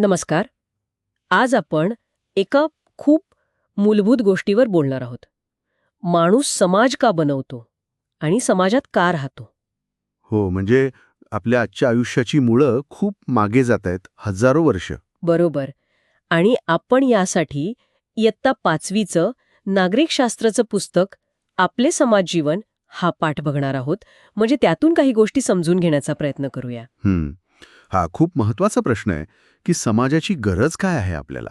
नमस्कार. आज आपण एका खूप मूलभूत गोष्टीवर बोलणार आहोत. माणूस समाज का बनवतो आणि समाजात का राहतो? हो म्हणजे आपल्या आजच्या आयुष्याची मुळं खूप मागे जात आहेत हजारो वर्ष. बरोबर. आणि आपण यासाठी इयत्ता पाचवीचं नागरिकशास्त्राचं पुस्तक आपले समाज जीवन हा पाठ बघणार आहोत. म्हणजे त्यातून काही गोष्टी समजून घेण्याचा प्रयत्न करूया. हं. खूप महत्त्वाचा प्रश्न आहे की समाजाची गरज काय आहे आपल्याला?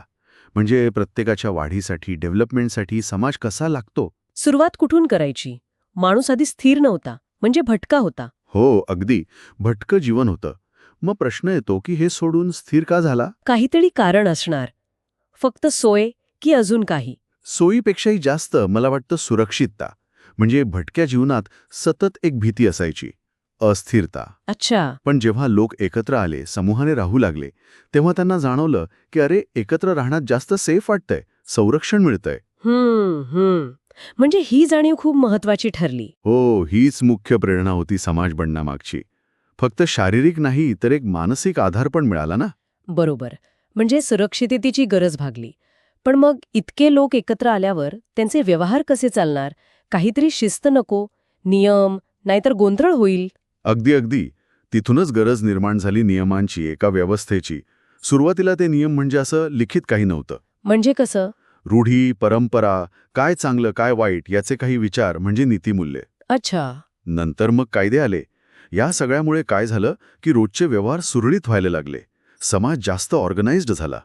म्हणजे प्रत्येकाच्या वाढीसाठी डेव्हलपमेंटसाठी समाज कसा लागतो? सुरुवात कुठून करायची? माणूस आधी स्थिर नव्हता म्हणजे भटका होता. हो अगदी. भटकं जीवन होतं. मग प्रश्न येतो की हे सोडून स्थिर का झाला? काहीतरी कारण असणार. फक्त सोय की अजून काही? सोयीपेक्षाही जास्त मला वाटतं सुरक्षितता. म्हणजे भटक्या जीवनात सतत एक भीती असायची. अस्थिरता. अच्छा. पण जेव्हा लोक एकत्र आले समूहाने राहू लागले तेव्हा त्यांना जाणवलं की अरे एकत्र राहण्यात जास्त सेफ वाटतंय संरक्षण मिळतंय. हम्म हम्म. म्हणजे ही जाणीव खूप महत्वाची ठरली. हो हीच मुख्य प्रेरणा होती समाज बनण्यामागची. फक्त शारीरिक नाही तर एक मानसिक आधार पण मिळाला ना? बरोबर. म्हणजे सुरक्षिततेची गरज भागली. पण मग इतके लोक एकत्र आल्यावर त्यांचे व्यवहार कसे चालणार? काहीतरी शिस्त नको नियम नाहीतर गोंधळ होईल? अगदी अगदी. तिथूनच गरज निर्माण झाली नियमांची एका व्यवस्थेची. सुरुवातीला ते नियम म्हणजे असं लिखित काही नव्हतं. म्हणजे कसं? रूढी परंपरा काय चांगलं काय वाईट याचे काही विचार म्हणजे नीतिमूल्ये. अच्छा. नंतर मग कायदे आले. या सगळ्यामुळे काय झालं की रोजचे व्यवहार सुरळीत व्हायला लागले. समाज जास्त ऑर्गनाइज्ड झाला.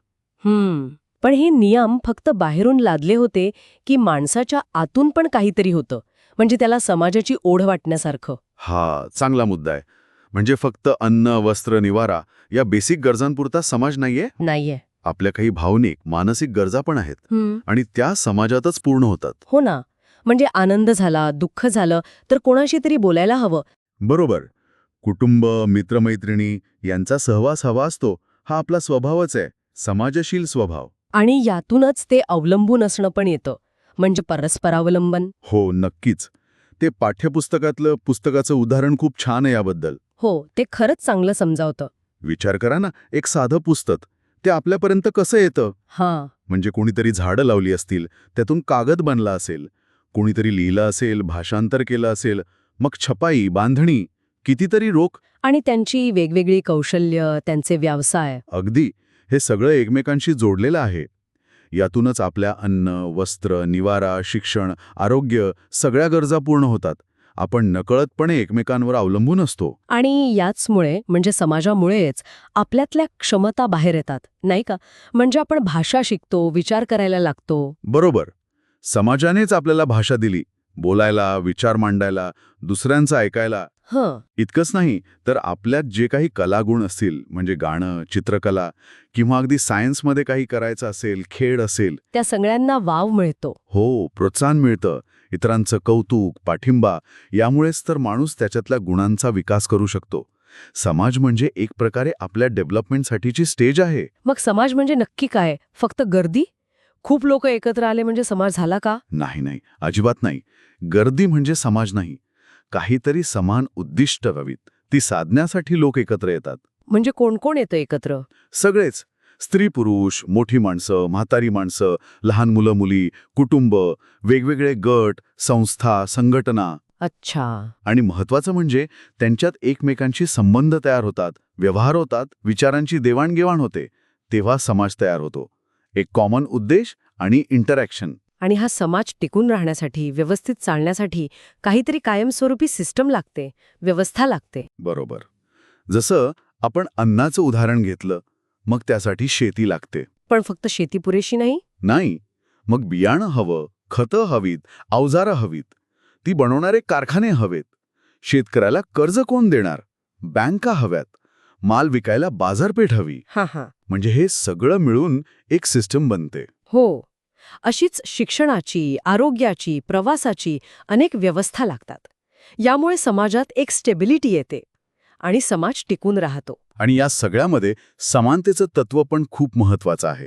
हम्म. पण हे नियम फक्त बाहेरून लादले होते की माणसाच्या आतून पण काहीतरी होतं. म्हणजे त्याला समाजाची ओढ वाटण्यासारखं. हा चांगला मुद्दा आहे. म्हणजे फक्त अन्न वस्त्र निवारा या बेसिक गरजांपुरता समाज नाहीये? नाहीये. आपल्या काही भावनिक मानसिक गरजा पण आहेत. आणि त्या समाजातच पूर्ण होतात. हो ना. म्हणजे आनंद झाला दुःख झालं तर कोणाशी तरी बोलायला हवं. बरोबर. कुटुंब मित्रमैत्रिणी यांचा सहवास हवा असतो. हा आपला स्वभावच आहे. समाजशील स्वभाव. आणि यातूनच ते अवलंबून असणं पण येतं. म्हणजे परस्परावलंबन? हो नक्कीच. ते पाठ्यपुस्तकातलं पुस्तकाचं उदाहरण खूप छान आहे याबद्दल. हो ते खरंच चांगलं समजावतं. विचार करा ना एक साधं पुस्तक. ते आपल्यापर्यंत कसं येतं? हां. म्हणजे कोणीतरी झाडं लावली असतील त्यातून कागद बनला असेल कोणीतरी लिहिलं असेल भाषांतर केलं असेल मग छपाई बांधणी कितीतरी रोख. आणि त्यांची वेगवेगळी कौशल्य त्यांचे व्यवसाय. अगदी. हे सगळं एकमेकांशी जोडलेलं आहे. यातूनच आपल्या अन्न वस्त्र निवारा शिक्षण आरोग्य सगळ्या गरजा पूर्ण होतात. आपण नकळतपणे एकमेकांवर अवलंबून असतो. आणि याचमुळे म्हणजे समाजामुळेच आपल्यातल्या क्षमता बाहेर येतात नाही का? म्हणजे आपण भाषा शिकतो विचार करायला लागतो. बरोबर. समाजानेच आपल्याला भाषा दिली. बोलायला विचार मांडायला दुसऱ्यांचं ऐकायला हं. इतकंच नाही तर आपल्यात जे काही कलागुण असतील म्हणजे गाणं चित्रकला किंवा अगदी सायन्समध्ये काही करायचं असेल खेळ असेल. त्या सगळ्यांना वाव मिळतो. हो प्रोत्साहन मिळतं. इतरांचं कौतुक पाठिंबा यामुळेच तर माणूस त्याच्यातल्या गुणांचा विकास करू शकतो. समाज म्हणजे एक प्रकारे आपल्या डेव्हलपमेंटसाठीची स्टेज आहे. मग समाज म्हणजे नक्की काय? फक्त गर्दी? खूप लोक एकत्र आले म्हणजे समाज झाला का? नाही नाही. अजिबात नाही. गर्दी म्हणजे समाज नाही. काहीतरी समान उद्दिष्ट हवीत ती साधण्यासाठी लोक एकत्र येतात. म्हणजे कोण कोण येतं एकत्र? सगळेच. स्त्री पुरुष मोठी माणसं म्हातारी माणसं लहान मुलं मुली कुटुंब वेगवेगळे गट संस्था संघटना. अच्छा. आणि महत्वाचं म्हणजे त्यांच्यात एकमेकांशी संबंध तयार होतात व्यवहार होतात विचारांची देवाणघेवाण होते. तेव्हा समाज तयार होतो. एक कॉमन उद्देश आणि इंटरॅक्शन आणि हा समाज टिकून राहण्यासाठी व्यवस्थित चालण्यासाठी काहीतरी कायमस्वरूपी सिस्टम लागते व्यवस्था लागते. बरोबर. जसं आपण अन्नाचं उदाहरण घेतलं मग त्यासाठी शेती लागते. पण फक्त शेती पुरेशी नाही? नाही. मग बियाणं हवं खतं हवीत अवजारं हवीत. ती बनवणारे कारखाने हवेत. शेतकऱ्याला कर्ज कोण देणार? बँका हव्यात. माल विकायला बाजारपेठ हवी. हा हा. म्हणजे हे सगळं मिळून एक सिस्टम बनते. हो. अशीच शिक्षणाची आरोग्याची प्रवासाची अनेक व्यवस्था लागतात. यामुळे समाजात एक स्टेबिलिटी येते आणि समाज टिकून राहतो. आणि या सगळ्यामध्ये समानतेचं तत्व पण खूप महत्वाचं आहे.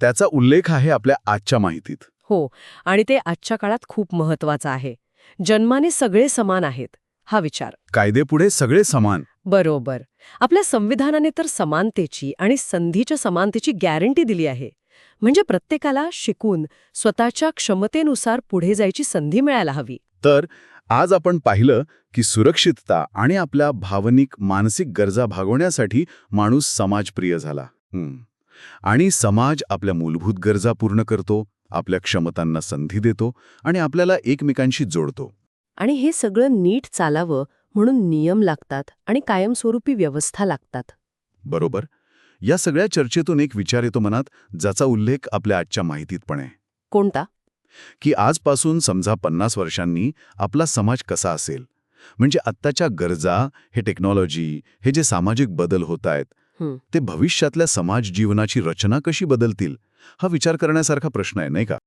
त्याचा उल्लेख आहे आपल्या आजच्या माहितीत. हो आणि ते आजच्या काळात खूप महत्वाचं आहे. जन्माने सगळे समान आहेत हा विचार. कायदेपुढे सगळे समान. बरोबर. आपल्या संविधानाने तर समानतेची आणि संधीच्या समानतेची गॅरंटी दिली आहे. म्हणजे प्रत्येकाला शिकून स्वतःच्या क्षमतेनुसार पुढे जायची संधी मिळायला हवी. तर आज आपण पाहिलं की सुरक्षितता आणि आपल्या भावनिक मानसिक गरजा भागवण्यासाठी माणूस समाजप्रिय झाला. आणि समाज आपल्या मूलभूत गरजा पूर्ण करतो आपल्या क्षमतांना संधी देतो आणि आपल्याला एकमेकांशी जोडतो. आणि हे सगळं नीट चालावं म्हणून नियम लागतात आणि कायमस्वरूपी व्यवस्था लागतात. बरोबर. या सगळ्या चर्चेतून एक विचार येतो मनात ज्याचा उल्लेख आपल्या आजच्या माहितीत पण आहे. कोणता? की आजपासून समजा पन्नास वर्षांनी आपला समाज कसा असेल? म्हणजे आत्ताच्या गरजा हे टेक्नॉलॉजी हे जे सामाजिक बदल होत आहेत. ते भविष्यातल्या समाज जीवनाची रचना कशी बदलतील? हा विचार करण्यासारखा प्रश्न आहे नाही का?